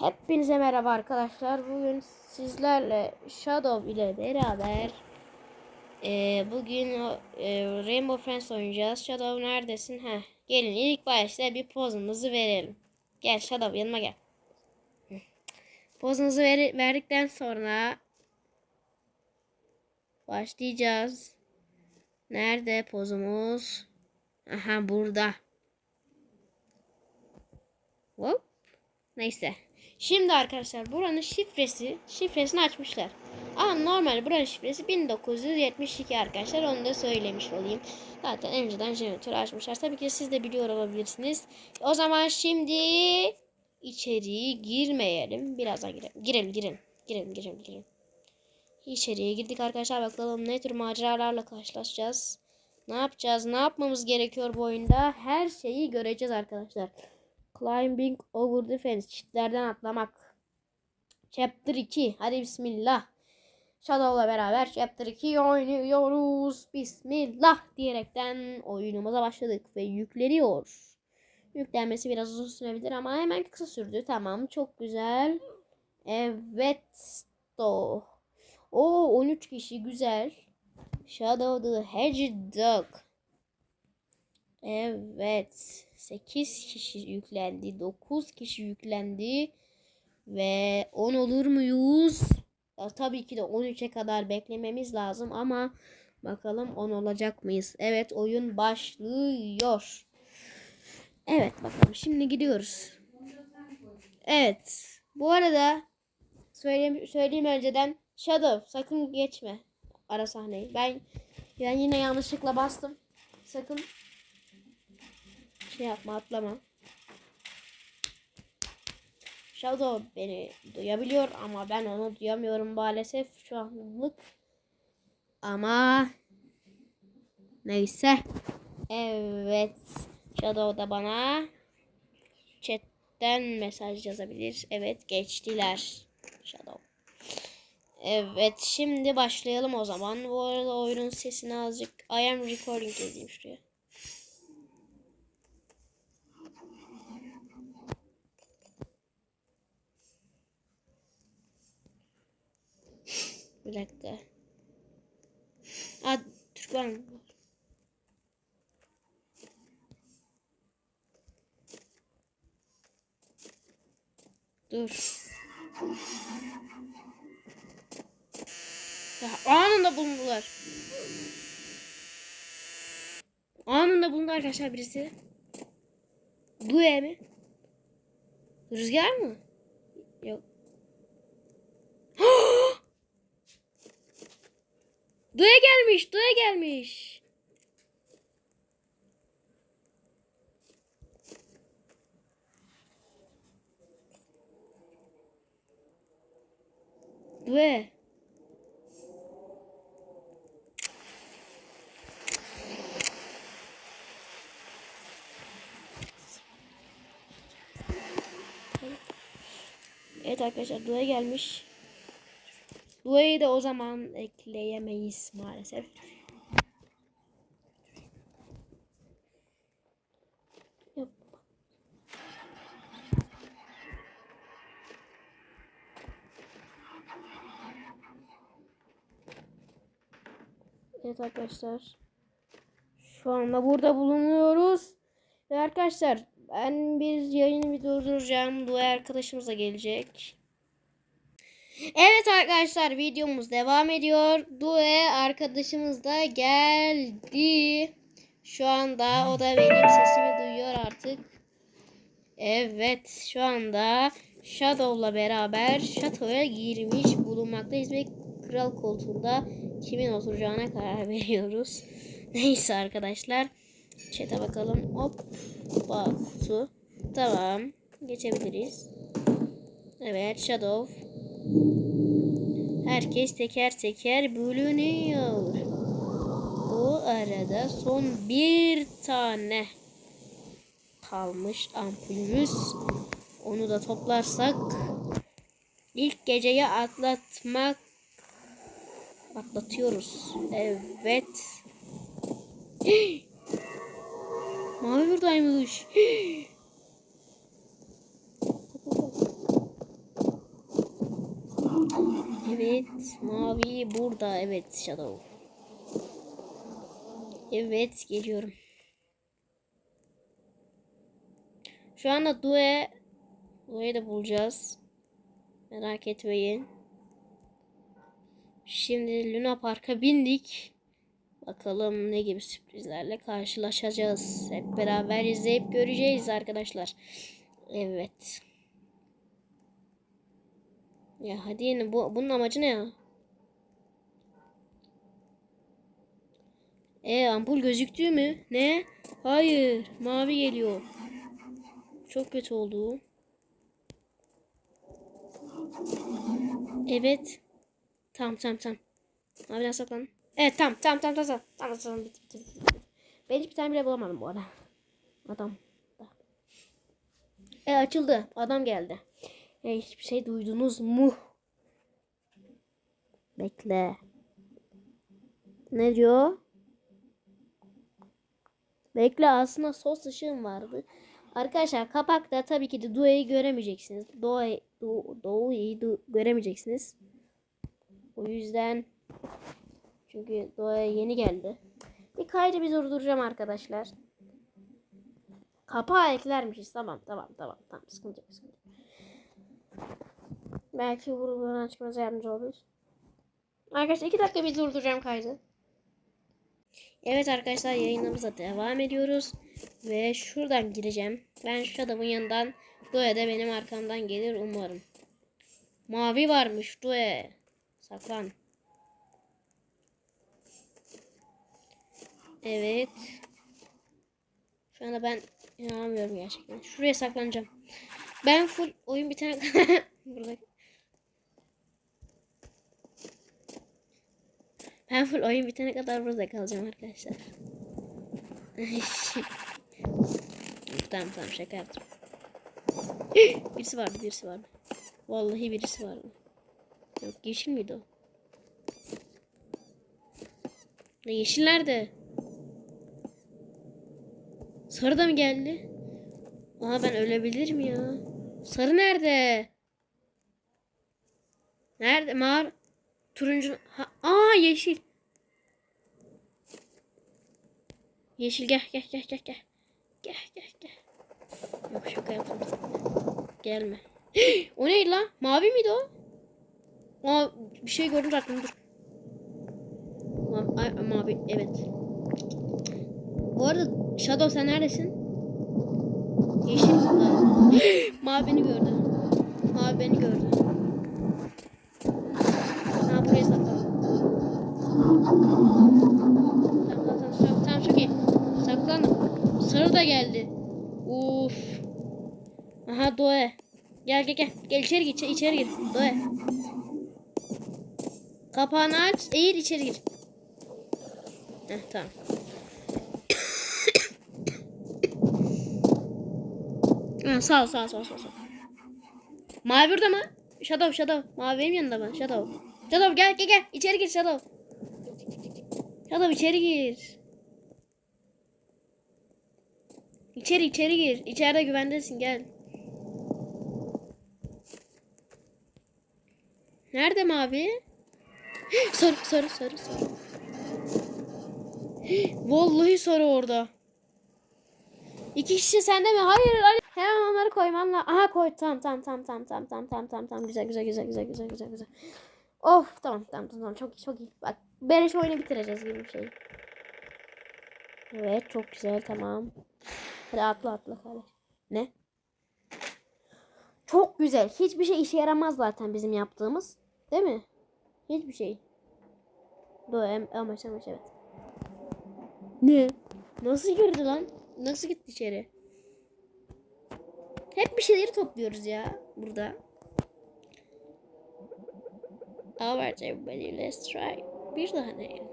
Hepinize merhaba arkadaşlar. Bugün sizlerle Shadow ile beraber e, bugün e, Rainbow Friends oynayacağız. Shadow neredesin? Heh, gelin ilk başta bir pozumuzu verelim. Gel Shadow yanıma gel. Pozumuzu ver, verdikten sonra başlayacağız. Nerede pozumuz? Aha burada. Hop. Neyse. Şimdi arkadaşlar buranın şifresi, şifresini açmışlar. Ama normal buranın şifresi 1972 arkadaşlar. Onu da söylemiş olayım. Zaten önceden jeneratörü açmışlar. Tabii ki siz de biliyor olabilirsiniz. O zaman şimdi içeriye girmeyelim. Birazdan girelim. Girelim, girelim. Girelim, girelim, girelim. İçeriye girdik arkadaşlar. Bakalım ne tür maceralarla karşılaşacağız. Ne yapacağız? Ne yapmamız gerekiyor bu oyunda? Her şeyi göreceğiz arkadaşlar. Climbing over the fence. Çitlerden atlamak. Chapter 2. Hadi bismillah. Shadow'la beraber Chapter 2 oynuyoruz. Bismillah diyerekten oyunumuza başladık ve yükleniyor. Yüklenmesi biraz uzun sürebilir ama hemen kısa sürdü. Tamam çok güzel. Evet. Do. O 13 kişi güzel. Shadow the Hedgehog. Evet. 8 kişi yüklendi. 9 kişi yüklendi. Ve 10 olur muyuz? Ya, tabii ki de 13'e kadar beklememiz lazım ama bakalım 10 olacak mıyız? Evet oyun başlıyor. Evet bakalım şimdi gidiyoruz. Evet. Bu arada söyleyeyim, söyleyeyim önceden Shadow sakın geçme ara sahneyi. Ben ben yine yanlışlıkla bastım. Sakın şey yapma atlama. Shadow beni duyabiliyor ama ben onu duyamıyorum maalesef şu anlık. Ama neyse. Evet. Shadow da bana chatten mesaj yazabilir. Evet geçtiler. Shadow. Evet şimdi başlayalım o zaman. Bu arada oyunun sesini azıcık I am recording yazayım şuraya. Bir dakika. Aa, Türk var mı? Dur. Ya, anında bulundular. Anında bulundu arkadaşlar birisi. Due mi? Rüzgar mı? Yok. Due gelmiş, Due gelmiş. Due. Evet arkadaşlar Due gelmiş. Due'yi de o zaman ekleyemeyiz maalesef. Evet arkadaşlar. Şu anda burada bulunuyoruz. Ve arkadaşlar ben bir yayını bir durduracağım. Dua arkadaşımız da gelecek. Evet arkadaşlar videomuz devam ediyor. Due arkadaşımız da geldi. Şu anda o da benim sesimi duyuyor artık. Evet şu anda Shadow'la beraber Shadow'a girmiş bulunmaktayız ve kral koltuğunda kimin oturacağına karar veriyoruz. Neyse arkadaşlar. Chat'e bakalım. Hop. Kutu. Tamam. Geçebiliriz. Evet Shadow. Herkes teker teker bölünüyor. Bu arada son bir tane kalmış ampulümüz. Onu da toplarsak ilk geceyi atlatmak atlatıyoruz. Evet. Mavi buradaymış. Evet. Mavi burada. Evet Shadow. Evet geliyorum. Şu anda Due Due'yi de bulacağız. Merak etmeyin. Şimdi Luna Park'a bindik. Bakalım ne gibi sürprizlerle karşılaşacağız. Hep beraber izleyip göreceğiz arkadaşlar. Evet. Ya hadi yine bu bunun amacı ne ya? E ampul gözüktü mü? Ne? Hayır, mavi geliyor. Çok kötü oldu. Evet. Tamam tamam tamam. Maviden saklan. Evet tamam tamam tamam tamam. Tamam tamam bitti bitti. bitti. Ben hiçbir tane bile bulamadım bu arada. Adam. E açıldı. Adam geldi. E, hiçbir şey duydunuz mu? Bekle. Ne diyor? Bekle aslında sos ışığım vardı. Arkadaşlar kapakta tabii ki de Due'yi göremeyeceksiniz. Doğa, do, Doğu'yu do, göremeyeceksiniz. O yüzden çünkü Doğa'ya yeni geldi. Bir kaydı bir durduracağım arkadaşlar. Kapağı eklermişiz. Tamam tamam tamam. Tamam sıkıntı yok. Sıkıntı yok. Belki vurgularını açmanıza yardımcı olur. Arkadaşlar iki dakika bir durduracağım kaydı. Evet arkadaşlar yayınımıza devam ediyoruz. Ve şuradan gireceğim. Ben şu adamın yanından Due de benim arkamdan gelir umarım. Mavi varmış Due. Saklan. Evet. Şu anda ben inanamıyorum gerçekten. Şuraya saklanacağım. Ben full oyun bitene kadar. Ben full oyun bitene kadar burada kalacağım arkadaşlar. tamam tamam şaka yaptım. birisi vardı birisi vardı. Vallahi birisi vardı. Yok yeşil miydi o? Ne yeşil nerede? Sarı da mı geldi? Aa ben ölebilirim ya. Sarı nerede? Nerede? Mar turuncu ha Aa yeşil. Yeşil gel gel gel gel gel. Gel gel gel. Yok şaka yaptım. Gelme. o neydi lan? Mavi miydi o? Aa bir şey gördüm zaten dur. Mavi evet. Bu arada Shadow sen neredesin? Yeşil burada. Mavi beni gördü. Mavi beni gördü. Ha buraya saklan. Tamam tamam tamam çok iyi. Saklan. Sarı da geldi. Uf. Aha Doe. Gel gel gel. Gel içeri gir içeri, gir. Doe. Kapağını aç. Eğil içeri gir. Heh tamam. Ha, sağ ol sağ ol sağ ol sağ ol. Mavi burada mı? Shadow Shadow. Mavi benim yanında mı? Shadow. Shadow gel gel gel. İçeri gir Shadow. Shadow içeri gir. İçeri içeri gir. İçeride güvendesin gel. Nerede mavi? sarı sarı sarı sarı. Vallahi sarı orada. İki kişi sende mi? Hayır, hayır. Hemen onları koyman lazım. Aha koy. Tamam tamam tamam tamam tamam tamam tamam tamam tamam güzel güzel güzel güzel güzel güzel güzel. Of tamam tamam tamam çok iyi çok iyi. Bak beleş oyunu bitireceğiz gibi bir şey. Evet çok güzel tamam. Hadi atla atla kardeş. Ne? Çok güzel. Hiçbir şey işe yaramaz zaten bizim yaptığımız. Değil mi? Hiçbir şey. Doğru amaç amaç evet. Ne? Nasıl girdi lan? Nasıl gitti içeri? Hep bir şeyleri topluyoruz ya burada. Alright everybody let's try. Bir daha deneyelim.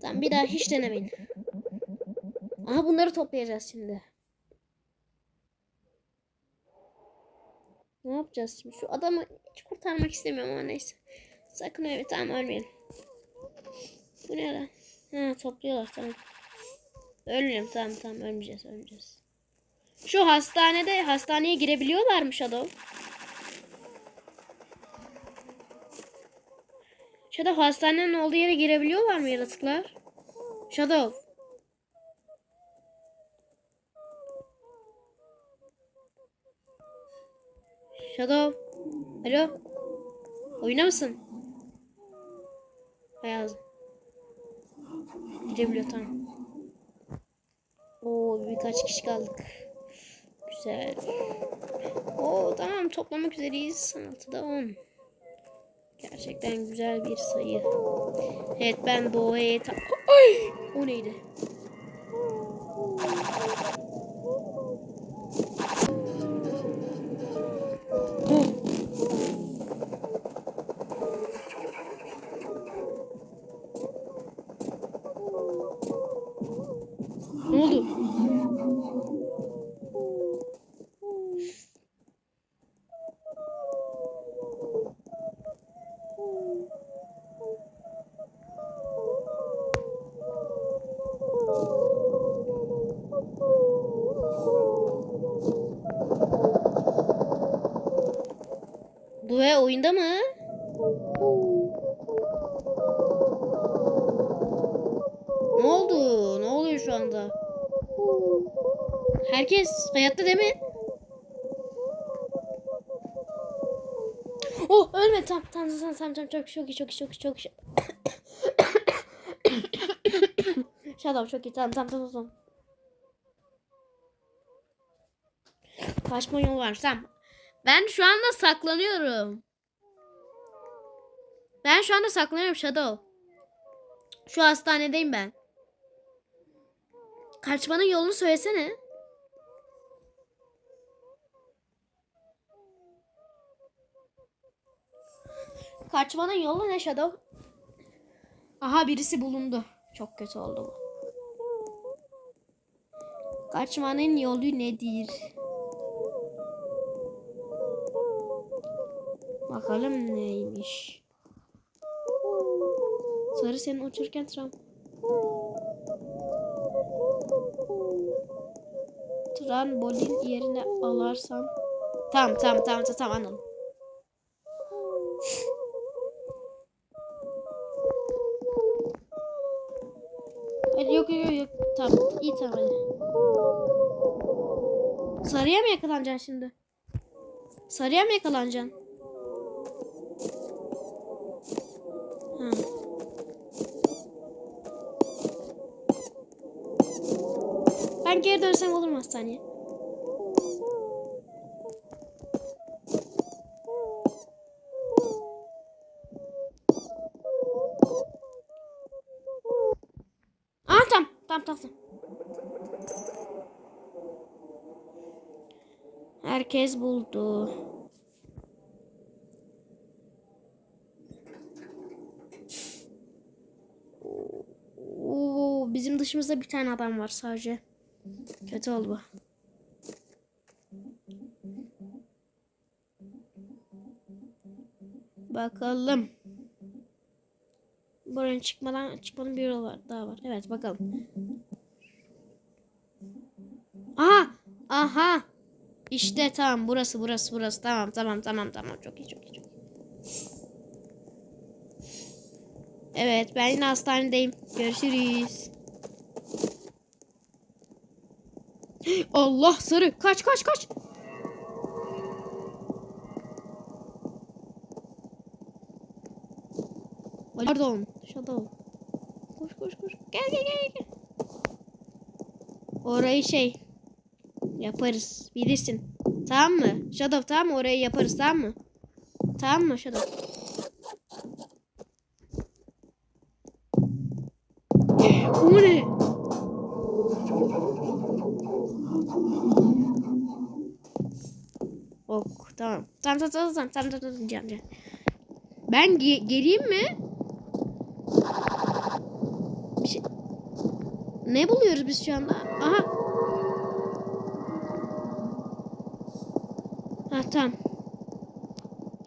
Tamam bir daha hiç denemeyin. Aha bunları toplayacağız şimdi. Ne yapacağız şimdi? Şu adamı hiç kurtarmak istemiyorum ama neyse. Sakın öyle tamam ölmeyelim. Bu ne lan? Ha topluyorlar tamam. Ölmeyeceğim tamam tamam ölmeyeceğiz ölmeyeceğiz. Şu hastanede hastaneye girebiliyorlar mı Shadow? Shadow hastanenin olduğu yere girebiliyorlar mı yaratıklar? Shadow. Shadow. Alo. Oyuna mısın? Ayaz. Girebiliyor tamam. Oo birkaç kişi kaldık. Güzel. Oo tamam toplamak üzereyiz. 6'da 10. Gerçekten güzel bir sayı. Evet ben doğaya Ay! O neydi? Oh. Ne oldu? Due oyunda mı? Ne oldu? Ne oluyor şu anda? Herkes hayatta değil mi? Oh ölme tam tam tam tam tam çok çok iyi çok iyi çok iyi çok iyi. Çok iyi tamam tamam tamam tamam. Kaçma yolu var tamam. Ben şu anda saklanıyorum. Ben şu anda saklanıyorum Shadow. Şu hastanedeyim ben. Kaçmanın yolunu söylesene. Kaçmanın yolu ne Shadow? Aha birisi bulundu. Çok kötü oldu bu. Kaçmanın yolu nedir? Bakalım neymiş. Sarı senin uçurken tram. Trambolin yerine alarsan. Tamam tamam tamam, tamam anladım. Hadi yok yok yok. Tamam iyi tamam hadi. Sarıya mı yakalanacaksın şimdi? Sarıya mı yakalanacaksın? Geri dönsem olur mu hastaneye? Aa tamam tamam tamam. Herkes buldu. Oo, bizim dışımızda bir tane adam var sadece. Kötü oldu bu. Bakalım. Buradan çıkmadan çıkmanın bir yolu var. Daha var. Evet bakalım. Aha! Aha! İşte tamam burası burası burası. Tamam tamam tamam tamam. Çok iyi çok iyi çok iyi. Evet ben yine hastanedeyim. Görüşürüz. Allah sarı. Kaç kaç kaç. Pardon. Shadow. Koş koş koş. Gel gel gel gel. Orayı şey yaparız. Bilirsin. Tamam mı? Shadow tamam mı? Orayı yaparız tamam mı? Tamam mı Shadow? Tamam. Tamam tamam tamam tamam tamam tamam tamam can. Ben ge geleyim mi? Bir şey... Ne buluyoruz biz şu anda? Aha. Ha tamam.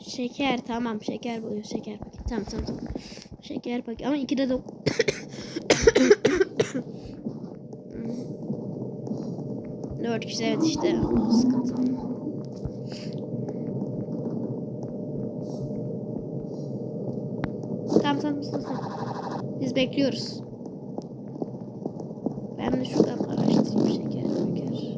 Şeker tamam şeker buluyor şeker paket. Tamam tamam tamam. Şeker paket ama ikide de Dört kişi evet işte sıkıntı. Tamam tamam tamam. tamam. Biz bekliyoruz. Ben de şuradan araştırayım şeker şeker.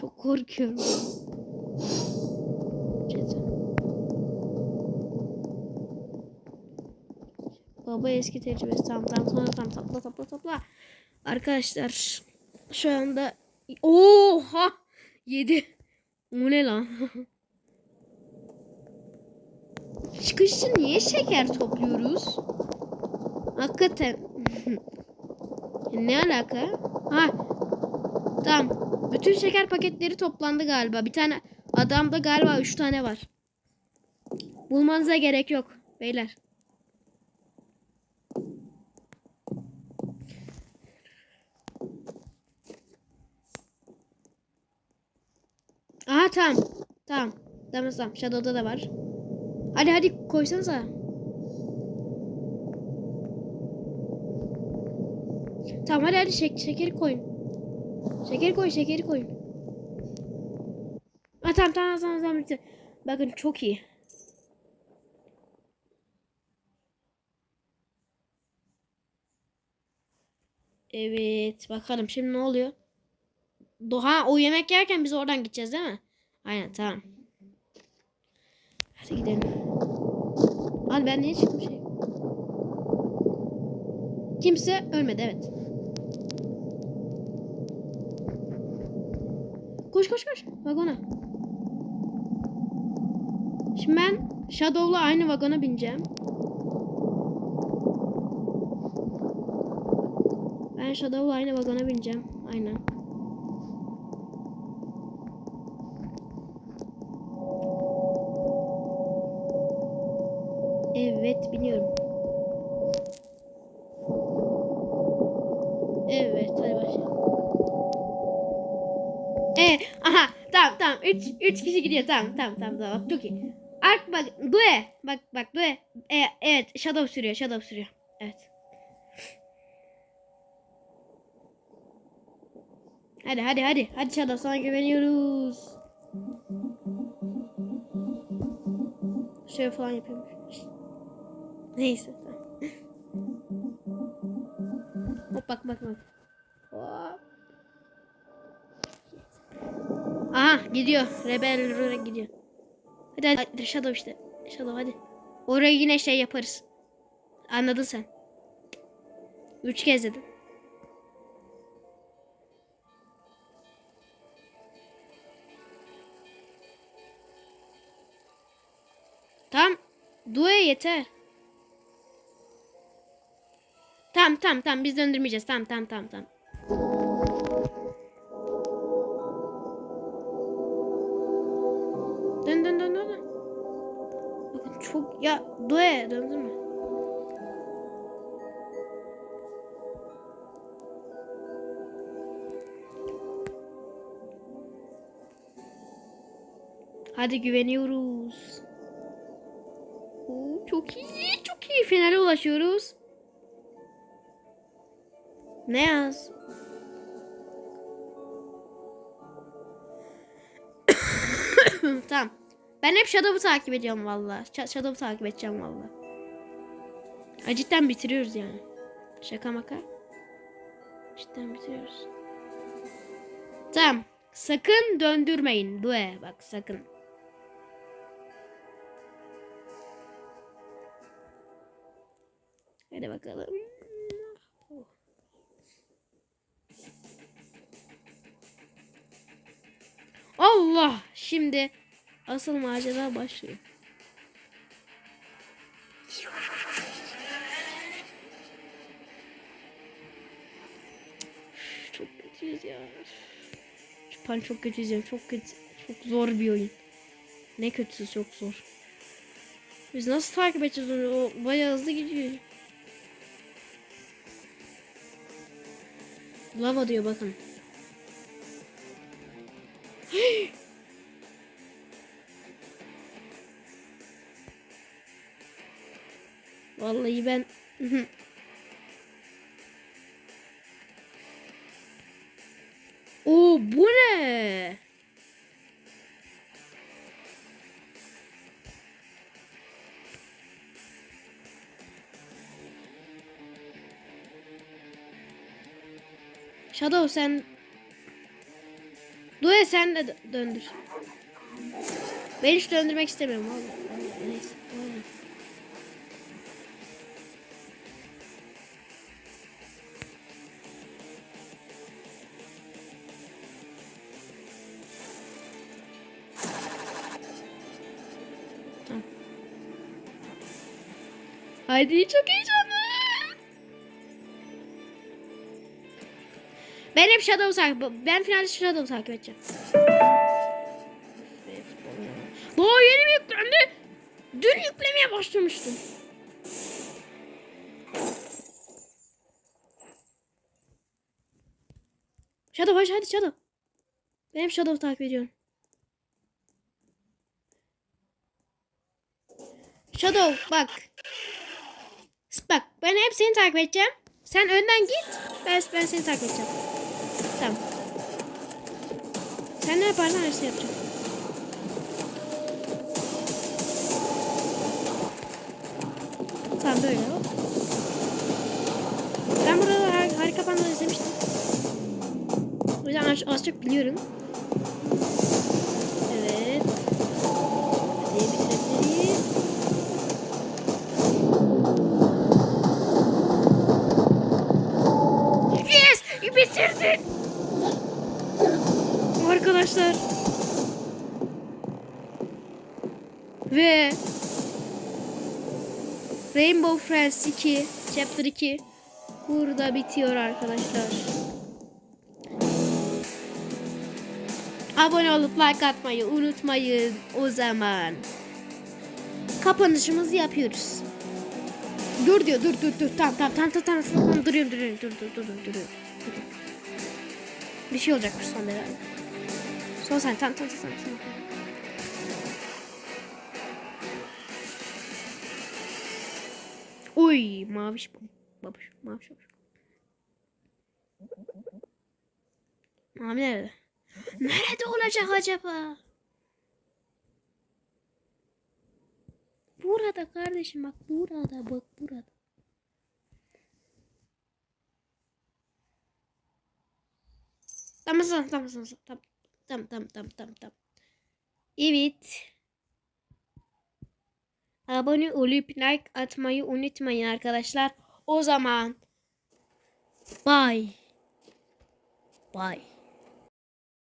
Çok korkuyorum. Baba eski tecrübesi. Tamam tamam tamam tamam topla topla topla. Arkadaşlar şu anda Oha! Yedi. O ne lan? Çıkış için niye şeker topluyoruz? Hakikaten. ne alaka? Ha. Tamam. Bütün şeker paketleri toplandı galiba. Bir tane adamda galiba 3 tane var. Bulmanıza gerek yok beyler. Aha tamam. Tamam. Tamam tamam. Shadow'da da var. Hadi hadi koysanıza. Tamam hadi hadi şek şekeri koyun. Şeker koy şekeri koyun. Ha tamam tamam tamam tamam. Bakın çok iyi. Evet bakalım şimdi ne oluyor? Doğa o yemek yerken biz oradan gideceğiz değil mi? Aynen tamam. Hadi gidelim. Hadi ben niye çıktım şey? Kimse ölmedi evet. Koş koş koş vagona. Şimdi ben Shadow'la aynı vagona bineceğim. Ben Shadow'la aynı vagona bineceğim. Aynen. Evet biniyorum. Evet hadi başlayalım. Evet aha tamam tamam 3 3 kişi gidiyor tamam tamam tamam tamam çok iyi. Ark bak Due bak bak Due e, evet Shadow sürüyor Shadow sürüyor. Evet. Hadi hadi hadi hadi Shadow sana güveniyoruz. Şöyle falan yapıyormuş. Neyse. Hop bak bak bak. Aha gidiyor. Rebel oraya gidiyor. Hadi hadi Shadow işte. Shadow hadi. Oraya yine şey yaparız. Anladın sen. Üç kez dedim. Tamam. Due yeter. Tamam tamam tamam biz döndürmeyeceğiz. Tamam tamam tamam tamam. Dön dön dön dön. Bakın çok ya Due döndürme. Hadi güveniyoruz. Oo, çok iyi, çok iyi. Finale ulaşıyoruz. Ne yaz? tamam. Ben hep Shadow'u takip ediyorum valla. Shadow'u takip edeceğim valla. Cidden bitiriyoruz yani. Şaka maka. Cidden bitiriyoruz. Tamam. Sakın döndürmeyin. Due bak sakın. Hadi bakalım. Allah! Şimdi asıl macera başlıyor. Çok kötüyüz ya. Pan çok kötüyüz ya. Çok kötü. Çok zor bir oyun. Ne kötüsü çok zor. Biz nasıl takip edeceğiz onu? O bayağı hızlı gidiyor. Lava diyor bakın. Vallahi ben Oo bu ne? Shadow sen Due sen de döndür. Ben hiç döndürmek istemiyorum abi. Haydi çok heyecanlı. Ben hep Shadow takip Ben finalde Shadow takip edeceğim. Bu yeni mi yüklendi? Dün yüklemeye başlamıştım. Shadow hadi hadi Shadow. Ben hep Shadow takip ediyorum. Shadow bak. Bak ben hep seni takip edeceğim. Sen önden git. Ben, ben seni takip edeceğim. Tamam. Sen ne yaparsan her şeyi yapacağım. Tamam böyle hop. Ben burada har harika pandan izlemiştim. O yüzden az, az çok biliyorum. Bitirdi. Arkadaşlar. Ve Rainbow Friends 2 Chapter 2 burada bitiyor arkadaşlar. Abone olup like atmayı unutmayın o zaman. Kapanışımızı yapıyoruz. Dur diyor dur dur dur tamam tamam tamam tamam tamam duruyorum duruyorum dur dur dur dur duruyorum. Bir şey olacakmış son herhalde. Son sen tamam tamam tamam tamam. Uy maviş bu. Babuş maviş babuş. Mavi nerede? Nerede olacak acaba? Burada kardeşim bak burada bak burada. Tamam tamam tamam tamam tamam tamam tamam tamam tamam tamam. Evet. Abone olup like atmayı unutmayın arkadaşlar. O zaman bye. Bye.